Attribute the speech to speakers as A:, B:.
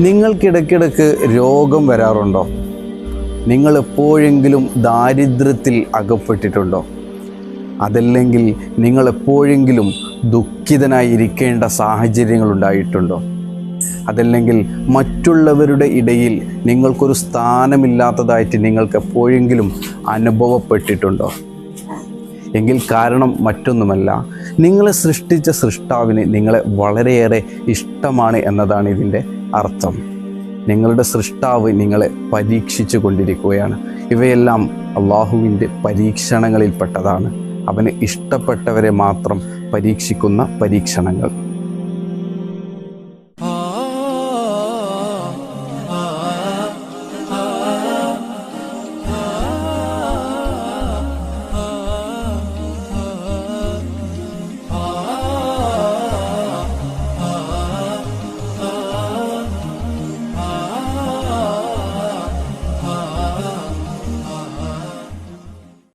A: നിങ്ങൾക്കിടയ്ക്കിടയ്ക്ക് രോഗം വരാറുണ്ടോ? നിങ്ങൾ എപ്പോഴെങ്കിലും ദാരിദ്ര്യത്തിൽ അകപ്പെട്ടിട്ടുണ്ടോ? അതല്ലെങ്കിൽ നിങ്ങൾ എപ്പോഴെങ്കിലും ദുഃഖിതനായി ഇരിക്കേണ്ട സാഹചര്യങ്ങൾ ഉണ്ടായിട്ടുണ്ടോ? അതല്ലെങ്കിൽ മറ്റുള്ളവരുടെ ഇടയിൽ നിങ്ങൾക്കൊരു സ്ഥാനമില്ലാത്തതായിട്ട് നിങ്ങൾക്ക് എപ്പോഴെങ്കിലും അനുഭവപ്പെട്ടിട്ടുണ്ടോ? എങ്കിൽ കാരണം മറ്റൊന്നുമല്ല. നിങ്ങളെ സൃഷ്ടിച്ച സൃഷ്ടാവിന് നിങ്ങളെ വളരെയേറെ ഇഷ്ടമാണ് എന്നതാണ് ഇതിന്റെ അർത്ഥം. നിങ്ങളുടെ സൃഷ്ടാവ് നിങ്ങളെ പരീക്ഷിച്ചു കൊണ്ടിരിക്കുകയാണ്. ഇവയെല്ലാം അള്ളാഹുവിന്റെ പരീക്ഷണങ്ങളിൽപ്പെട്ടതാണ്. അവന് ഇഷ്ടപ്പെട്ടവരെ മാത്രം പരീക്ഷിക്കുന്ന പരീക്ഷണങ്ങൾ.